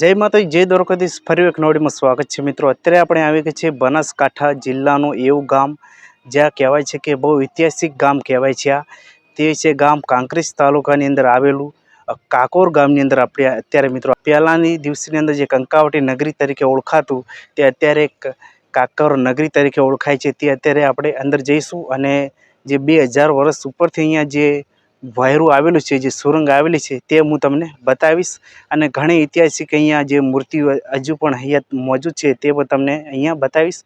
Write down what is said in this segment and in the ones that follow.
જય માતા જય દ્વારકાધીશ. ફરી એક નવડીમાં સ્વાગત છે મિત્રો. અત્યારે આપણે આવી ગયા છે બનાસકાંઠા જિલ્લાનું એવું ગામ, જ્યાં કહેવાય છે કે બહુ ઐતિહાસિક ગામ કહેવાય છે આ. તે છે ગામ કાંકરેજ તાલુકાની અંદર આવેલું કાકોર ગામની અંદર આપણે અત્યારે મિત્રો પહેલાંની દિવસની અંદર જે કંકાવટી નગરી તરીકે ઓળખાતું, તે અત્યારે કાકોર નગરી તરીકે ઓળખાય છે. તે અત્યારે આપણે અંદર જઈશું અને જે બે હજાર વર્ષ ઉપરથી અહીંયા જે વાયરું આવેલું છે, જે સુરંગ આવેલી છે, તે હું તમને બતાવીશ. અને ઘણી ઐતિહાસિક અહીંયા જે મૂર્તિઓ હજુ પણ અહીંયા મોજૂદ છે, તે પણ તમને અહીંયા બતાવીશ.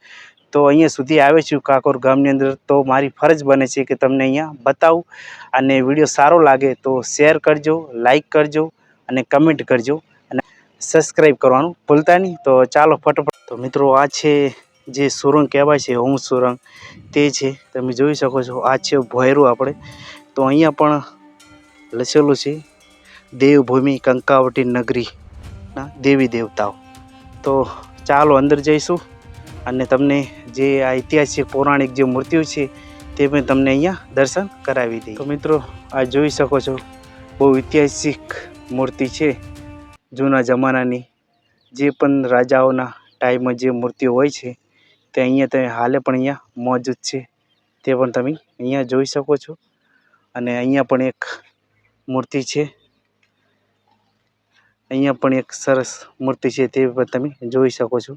તો અહીંયા સુધી આવે છું કાકોર ગામની અંદર. તો મારી ફરજ બને છે કે તમને અહીંયા બતાવું. અને વીડિયો સારો લાગે તો શેર કરજો, લાઈક કરજો અને કમેન્ટ કરજો. અને સબસ્ક્રાઈબ કરવાનું ભૂલતા નહીં. તો ચાલો ફટોફટ. તો મિત્રો, આ છે જે સુરંગ કહેવાય છે હોમ સુરંગ, તે છે. તમે જોઈ શકો છો, આ છે ભોયરું આપણે. તો અહીંયા પણ લખેલું છે. દેવભૂમિ કંકાવટી નગરીના દેવી દેવતાઓ. તો ચાલો અંદર જઈશું અને તમને જે આ ઐતિહાસિક પૌરાણિક જે મૂર્તિઓ છે તે પણ તમને અહીંયા દર્શન કરાવી દઈએ. તો મિત્રો, આ જોઈ શકો છો, બહુ ઐતિહાસિક મૂર્તિ છે જૂના જમાનાની. જે પણ રાજાઓના ટાઈમમાં જે મૂર્તિઓ હોય છે તે અહીંયા તમે હાલે પણ અહીંયા મોજૂદ છે. તે પણ તમે અહીંયા જોઈ શકો છો. અને અહીંયા પણ એક મૂર્તિ છે. અહીંયા પણ એક સરસ મૂર્તિ છે તે પણ તમે જોઈ શકો છો.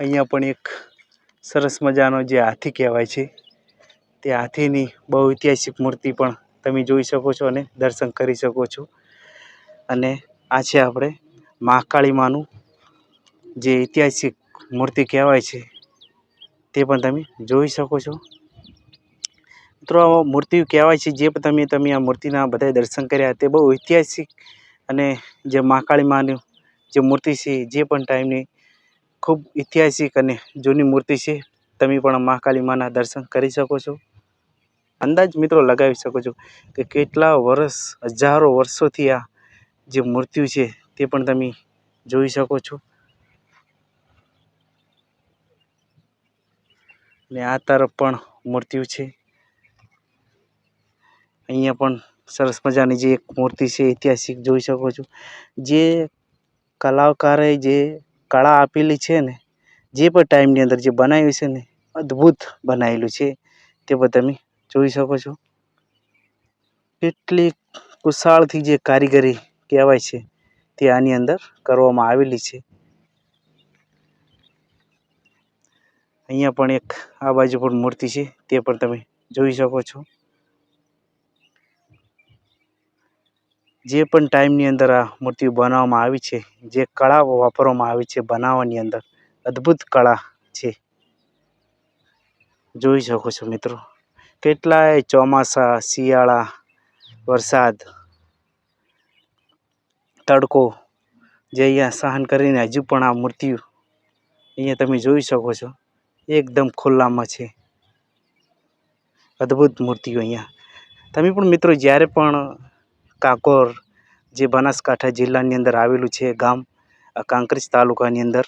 અહીંયા પણ એક સરસ મજાનો જે હાથી કહેવાય છે, તે હાથીની બહુ ઐતિહાસિક મૂર્તિ પણ તમે જોઈ શકો છો અને દર્શન કરી શકો છો. અને આ છે આપણે મહાકાળી માનું જે ઐતિહાસિક મૂર્તિ કહેવાય છે, તે પણ તમે જોઈ શકો છો. મિત્રો મૂર્તિઓ મૂર્તિ કહેવાય છે, જે પણ તમે તમે આ મૂર્તિના બધા દર્શન કર્યા, તે બહુ ઐતિહાસિક અને જે મહાકાળી માની જે મૂર્તિ છે, જે પણ ટાઈમની ખૂબ ઐતિહાસિક અને જૂની મૂર્તિ છે, તમે પણ મહાકાળી માના દર્શન કરી શકો છો. અંદાજ મિત્રો લગાવી શકો છો કે કેટલા વર્ષ, હજારો વર્ષોથી આ જે મૂર્તિઓ છે, તે પણ તમે જોઈ શકો છો. ને આ તરફ પણ મૂર્તિઓ છે. અહીંયા પણ સરસ મજાની જે એક મૂર્તિ છે, ઐતિહાસિક જોઈ શકો છો. જે કલાકારે જે કળા આપેલી છે ને, જે પણ ટાઈમની અંદર જે બનાવ્યું છે ને, અદ્ભુત બનાવેલું છે. તે પણ તમે જોઈ શકો છો. કેટલી કુશાળથી જે કારીગરી કહેવાય છે, તે આની અંદર કરવામાં આવેલી છે. અહીંયા પણ એક આ બાજુ પણ મૂર્તિ છે, તે પણ તમે જોઈ શકો છો. જે પણ ટાઈમની અંદર આ મૂર્તિઓ બનાવવામાં આવી છે, જે કળા વાપરવામાં આવી છે બનાવવાની અંદર, અદ્ભુત કળા છે. જોઈ શકો છો મિત્રો, કેટલાય ચોમાસા, શિયાળા, વરસાદ, તડકો જે અહીંયા સહન કરીને હજુ પણ આ મૂર્તિઓ અહીંયા તમે જોઈ શકો છો. એકદમ ખુલ્લામાં છે. અદ્ભુત મૂર્તિઓ અહીંયા. તમે પણ મિત્રો જ્યારે પણ કાકોર જે બનાસકાંઠા જિલ્લાની અંદર આવેલું છે ગામ આ કાંકરેજ તાલુકાની અંદર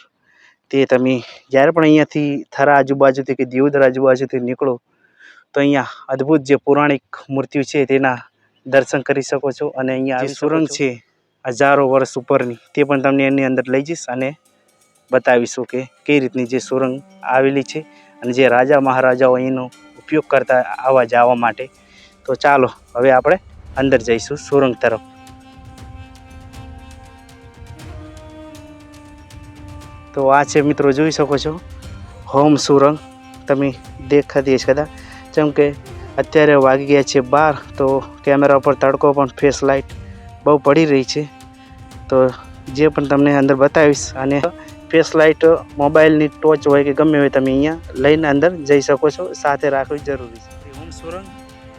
તે તમે જ્યારે પણ અહીંયાથી થરા આજુબાજુથી કે દિયોદર આજુબાજુથી નીકળો તો અહીંયા અદ્ભુત જે પૌરાણિક મૂર્તિઓ છે તેના દર્શન કરી શકો છો અને અહીંયા સુરંગ છે હજારો વર્ષ ઉપરની. તે પણ તમને એની અંદર લઈ જઈશ અને બતાવીશું કે કઈ રીતની જે સુરંગ આવેલી છે અને જે રાજા મહારાજાઓ એનો ઉપયોગ કરતા આવવા જવા માટે. તો ચાલો, હવે આપણે અંદર જઈશું સુરંગ તરફ. તો આ છે મિત્રો, જોઈ શકો છો? હોમ સુરંગ. તમે દેખાતી હશે કદાચ. જેમ કે અત્યારે વાગી ગયા છે બાર, તો કેમેરા ઉપર તડકો પણ ફેસ લાઇટ બહુ પડી રહી છે. તો જે પણ તમને અંદર બતાવીશ અને ફેસ લાઇટ મોબાઈલની ટોચ હોય કે ગમે હોય તમે અહીંયા લઈને અંદર જઈ શકો છો. સાથે રાખવી જરૂરી છે. હું સુરંગ.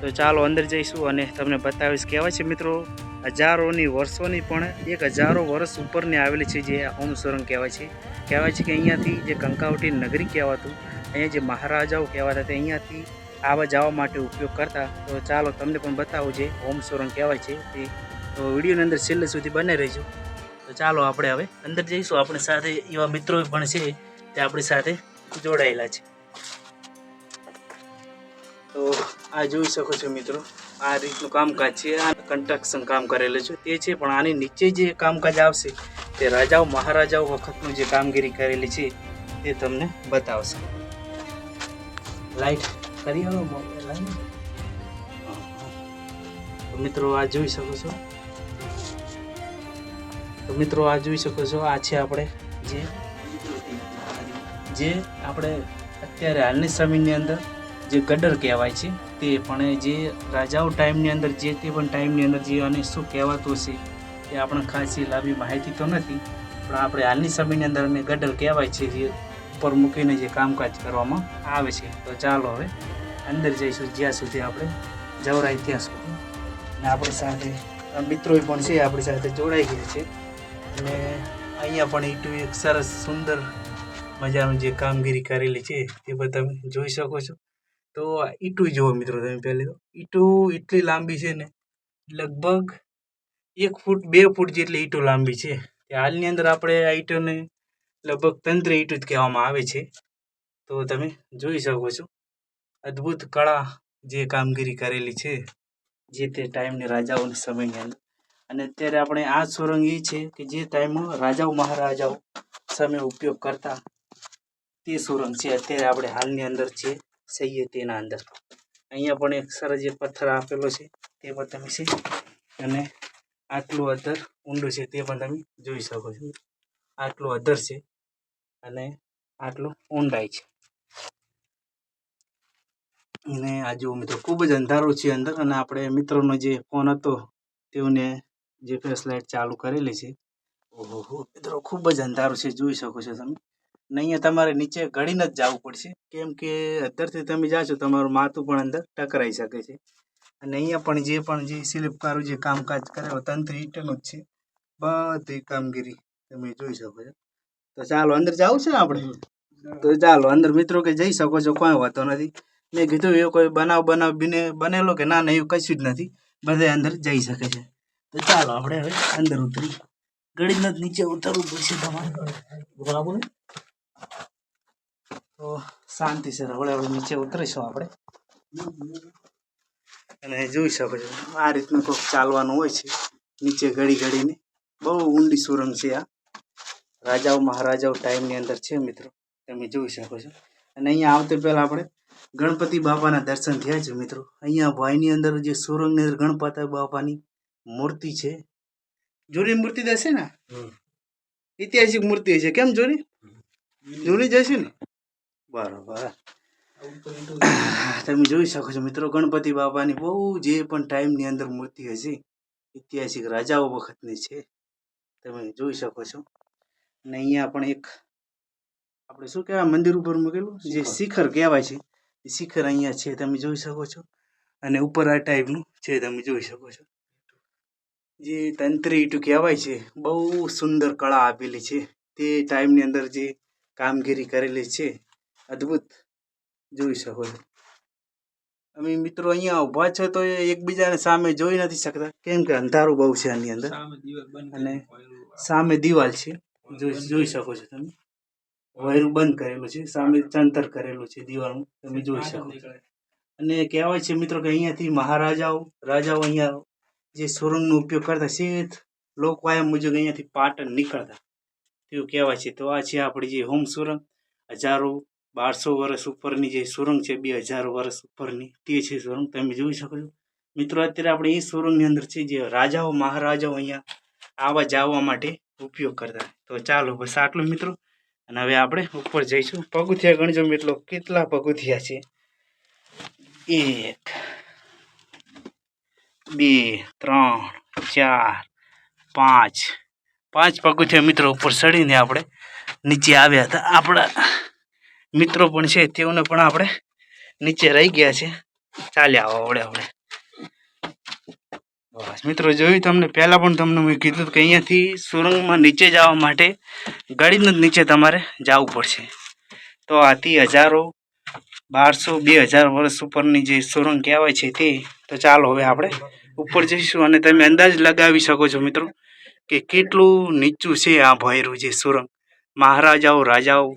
તો ચાલો અંદર જઈશું અને તમને બતાવીશ કહેવાય છે મિત્રો, હજારોની વર્ષોની પણ એક હજારો વર્ષ ઉપરની આવેલી છે જે હોમ સુરંગ કહેવાય છે. કહેવાય છે કે અહીંયાથી જે કંકાવટી નગરી કહેવાતું, અહીંયા જે મહારાજાઓ કહેવાતા તે અહીંયાથી આવવા જવા માટે ઉપયોગ કરતા. તો ચાલો તમને પણ બતાવું જે હોમ સુરંગ કહેવાય છે તે. તો વિડીયોની અંદર છેલ્લે સુધી બને રહેજો. તો ચાલો આપણે હવે અંદર જઈશું. આપણી સાથે એવા મિત્રો પણ છે તે આપણી સાથે જોડાયેલા છે. તો આ જોઈ શકો છો મિત્રો, આ રીતનું કામકાજ છે. આ કન્સ્ટ્રક્શન કામ કરેલું છે. તે છે, પણ આની નીચે જે કામકાજ આવશે, તે રાજાઓ, મહારાજાઓ વખતનું જે કામગીરી કરેલી છે, તે તમને બતાવશે. લાઈટ કરી આવો, મોબાઈલ મિત્રો, આ જોઈ શકો છો. તો મિત્રો આ જોઈ શકો છો, આ છે આપણે જે જે આપણે અત્યારે હાલની સમયની અંદર જે ગડર કહેવાય છે, તે પણ જે રાજાઓ ટાઈમની અંદર જે તે પણ ટાઈમની અંદર જે અને શું કહેવાતું હશે, એ આપણે ખાસી લાંબી માહિતી તો નથી, પણ આપણે હાલની સમયની અંદર અને ગડર કહેવાય છે, જે ઉપર મૂકીને જે કામકાજ કરવામાં આવે છે. તો ચાલો હવે અંદર જઈશું, જ્યાં સુધી આપણે જવરાય ત્યાં સુધી. અને આપણી સાથે મિત્રો પણ છે, આપણી સાથે જોડાઈ ગયા છે. અને અહીંયા પણ ઈટુ એક સરસ સુંદર મજાનું જે કામગીરી કરેલી છે તે પણ તમે જોઈ શકો છો. તો ઈટુ જુઓ મિત્રો તમે પહેલી તો. ઈટુ એટલી લાંબી છે ને, લગભગ એક ફૂટ, બે ફૂટ જેટલી ઈટો લાંબી છે. એ હાલની અંદર આપણે આ ઈંટોને લગભગ તંત્ર ઈંટો જ કહેવામાં આવે છે. તો તમે જોઈ શકો છો. અદ્ભુત કળા જે કામગીરી કરેલી છે, જે તે ટાઈમની રાજાઓના સમયની અંદર. અને અત્યારે આપણે આ સુરંગ એ છે કે જે ટાઈમમાં રાજાઓ, મહારાજાઓ સામે ઉપયોગ કરતા. તે સુરંગ છે. અત્યારે આપણે હાલની અંદર છે સહીએ તેના અંદર. અહીંયા પણ એક સરસ જે પથ્થર આપેલો છે તે પણ તમે છે અને આટલું અધર ઊંડું છે તે પણ તમે જોઈ શકો છો. આટલું અધર છે અને આટલું ઊંડાઈ છે. અને આ જુઓ મિત્રો, ખૂબ જ અંધારું છે અંદર અને આપણે મિત્રોનો જે ફોન હતો તેઓને જે ફ્લેશ લાઇટ ચાલુ કરેલી છે. ઓહો મિત્રો, ખૂબ જ અંધારું છે, જોઈ શકો છો તમે. નહીં તમારે નીચે ગળીને જ જવું પડશે, કેમ કે અત્યારથી તમે જાશો, તમારું માથું પણ અંદર ટકરાઈ શકે છે. અને અહીંયા પણ જે પણ જે શિલ્પકારો જે કામકાજ કરે તંત્ર ઈટનું જ છે. બધી કામગીરી તમે જોઈ શકો છો. તો ચાલો, અંદર જવું છે ને આપણે? તો ચાલો, અંદર મિત્રો કે જઈ શકો છો, કોઈ વાંધો નથી. મેં કીધું, એ કોઈ બનાવ બનાવ બને બનેલો કે ના ના એવું કશું જ નથી. બધે અંદર જઈ શકે છે. તો ચાલો આપણે હવે અંદર ઉતરી. ગળીને જ નીચે ઉતરવું પડશે તમારે. બરાબર? તો શાંતિ સર, હવે હવે નીચે ઉતરીશું આપણે. અને જોઈ શકો છો આ રીતનું કોઈક ચાલવાનું હોય છે. નીચે ઘડી ઘડીને. બહુ ઊંડી સુરંગ છે આ. રાજાઓ, મહારાજાઓ ટાઈમની અંદર છે મિત્રો. તમે જોઈ શકો છો. અને અહીંયા આવતે પહેલાં આપણે ગણપતિ બાપાના દર્શન થયા છે મિત્રો. અહીંયા ભાઈની અંદર જે સુરંગની અંદર ગણપતિ બાપાની મૂર્તિ છે. જૂની મૂર્તિ દેશે ને? ઐતિહાસિક મૂર્તિ છે. કેમ જૂની? જૂની જશે ને? બરોબર. તમે જોઈ શકો છો મિત્રો ગણપતિ બાપાની બહુ જે પણ ટાઈમની અંદર મૂર્તિ હશે ઐતિહાસિક રાજાઓ વખતની છે. તમે જોઈ શકો છો. અને અહીંયા પણ એક આપણે શું કહેવાય મંદિર ઉપર મૂકેલું? જે શિખર. કહેવાય છે. એ શિખર અહીંયા છે તમે જોઈ શકો છો. અને ઉપર આ ટાઈપનું છે તમે જોઈ શકો છો. જે તંત્રી ઈટું કહેવાય છે બહુ સુંદર કળા આપેલી છે. તે ટાઈમની અંદર જે કામગીરી કરેલી છે અદ્ભુત. જોઈ શકો છો. અમે મિત્રો અહીંયા ઊભા છો તો એકબીજાને સામે જોઈ નથી શકતા. કેમ કે અંધારું બહુ છે આની અંદર. અને સામે દિવાલ છે. જોઈ જોઈ શકો છો તમે. વાયરું બંધ કરેલું છે. સામે ચંતર કરેલું છે દિવાલનું. તમે જોઈ શકો છો. અને કહેવાય છે મિત્રો કે અહીંયાથી મહારાજાઓ રાજાઓ અહીંયા જે સુરંગનો ઉપયોગ કરતા સીધ લોકો આયા મુજબ અહીંયાથી પાટણ નીકળતા. તેવું કહેવાય છે તો આ છે આપણી જે હોમ સુરંગ. હજારો બારસો વર્ષ ઉપરની જે સુરંગ છે, બે હજારો વર્ષ ઉપરની તે છે સુરંગ. તમે જોઈ શકો છો. મિત્રો, અત્યારે આપણે એ સુરંગની અંદર છે જે રાજાઓ, મહારાજાઓ અહીંયા આવવા જવા માટે ઉપયોગ કરતા. તો ચાલો બસ આટલું મિત્રો. અને હવે આપણે ઉપર જઈશું. પગથિયા ગણજો મિત્રો, કેટલા પગથિયા છે? એક બે, ત્રણ, ચાર, પાંચ. પાંચ પગથિયા મિત્રો ઉપર ચડીને આપણે નીચે આવ્યા હતા. આપણા મિત્રો પણ છે, તેઓને પણ આપણે નીચે રહી ગયા છે. ચાલ્યા આવો આવડે આવડે. બસ મિત્રો જોયું તમને, પહેલાં પણ તમને મેં કીધું કે અહીંયાથી સુરંગમાં નીચે જવા માટે ગાડીને જ નીચે તમારે જવું પડશે. તો આથી હજારો બારસો બે હજાર વર્ષ ઉપરની જે સુરંગ કહેવાય છે તે, તો ચાલો હવે આપણે ઉપર જઈશું અને તમે અંદાજ લગાવી શકો છો મિત્રો કે કેટલું નીચું છે આ ભયરું જે સુરંગ. મહારાજાઓ, રાજાઓ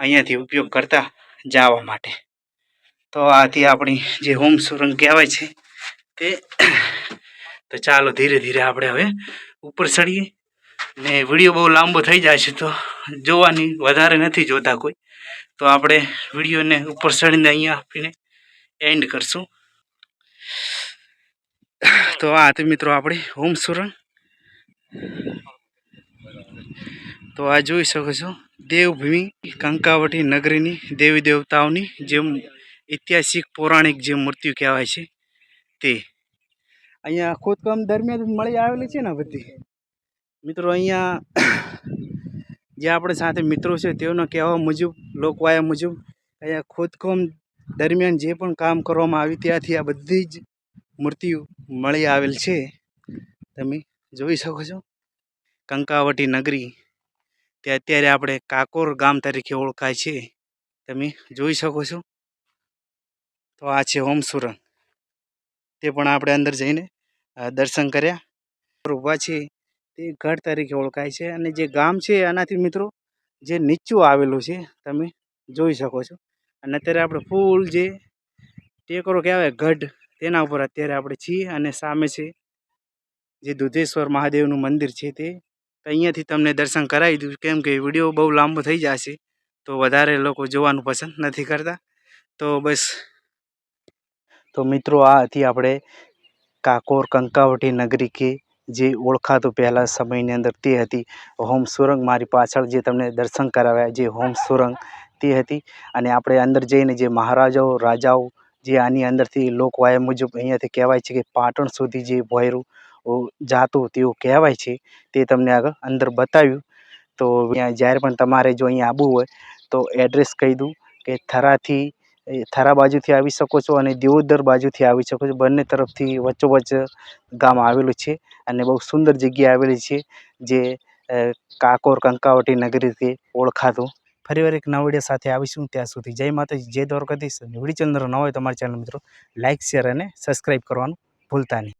અહીંયાથી ઉપયોગ કરતા જવા માટે. તો આથી આપણી જે હોમ સુરંગ કહેવાય છે તે, તો ચાલો ધીરે ધીરે આપણે હવે ઉપર ચડીએ. ને વીડિયો બહુ લાંબો થઈ જાય છે તો જોવાની વધારે નથી જોતા કોઈ. તો આપણે વિડીયોને ઉપર ચડીને અહીંયા આપીને એન્ડ કરશું. તો આ હતી મિત્રો આપણી હોમ સુરંગ. તો આ જોઈ શકો છો, દેવભૂમિ કંકાવટી નગરીની દેવી દેવતાઓની જે ઐતિહાસિક પૌરાણિક જે મૂર્તિઓ કહેવાય છે તે. અહીંયા ખોદકામ દરમિયાન મળી આવેલી છે ને બધી? મિત્રો અહીંયા જે આપણે સાથે મિત્રો છે તેઓના કહેવા મુજબ, લોકવાયા મુજબ, અહીંયા ખોદકામ દરમિયાન જે પણ કામ કરવામાં આવ્યું ત્યાંથી આ બધી જ મૂર્તિઓ મળી આવેલ છે. તમે જોઈ શકો છો. કંકાવટી નગરી. તે અત્યારે આપણે કાકોર ગામ તરીકે ઓળખાય છે. તમે જોઈ શકો છો. તો આ છે ઓમ સુરંગ. તે પણ આપણે અંદર જઈને દર્શન કર્યા. ઊભા છે. તે ગઢ તરીકે ઓળખાય છે અને જે ગામ છે એનાથી મિત્રો, જે નીચું આવેલું છે, તમે જોઈ શકો છો. અને અત્યારે આપણે ફૂલ જે ટેકરો કહેવાય ગઢ, તેના ઉપર અત્યારે આપણે છીએ અને સામે છે જે દુધેશ્વર મહાદેવનું મંદિર છે તે. અહીંયાથી તમને દર્શન કરાવી દઉં કેમ કે વીડિયો બહુ લાંબો થઈ જશે, તો વધારે લોકો જોવાનું પસંદ નથી કરતા. તો બસ, તો મિત્રો આ હતી આપણે કાકોર, કંકાવટી નગરી કે જે ઓળખાતું પહેલાં સમયની અંદર તે હતી. હોમ સુરંગ મારી પાછળ જે તમને દર્શન કરાવ્યા જે હોમ સુરંગ તે હતી. અને આપણે અંદર જઈને જે મહારાજાઓ, રાજાઓ જે આની અંદરથી લોકવાયા મુજબ અહીંયાથી કહેવાય છે કે પાટણ સુધી જે ભોયરું જાતું તેવું કહેવાય છે તે તમને આગળ અંદર બતાવ્યું. તો જ્યારે પણ તમારે જો અહીંયા આવવું હોય તો એડ્રેસ કહી દઉં કે થરાથી થરા બાજુથી આવી શકો છો અને દેવોદર બાજુથી આવી શકો છો. બંને તરફથી વચ્ચોવચ્ચ ગામ આવેલું છે અને બહુ સુંદર જગ્યા આવેલી છે જે કાકોર કંકાવટી નગરીથી ઓળખાતું. ફરીવાર એક નવડિયા વીડિયો સાથે આવીશું. ત્યાં સુધી જય માતાજી, જય દ્વારકાધીશ. વીડિયો ચંદ્ર ન હોય તમારી ચેનલ મિત્રો લાઇક શેર અને સબસ્ક્રાઈબ કરવાનું ભૂલતા નહીં.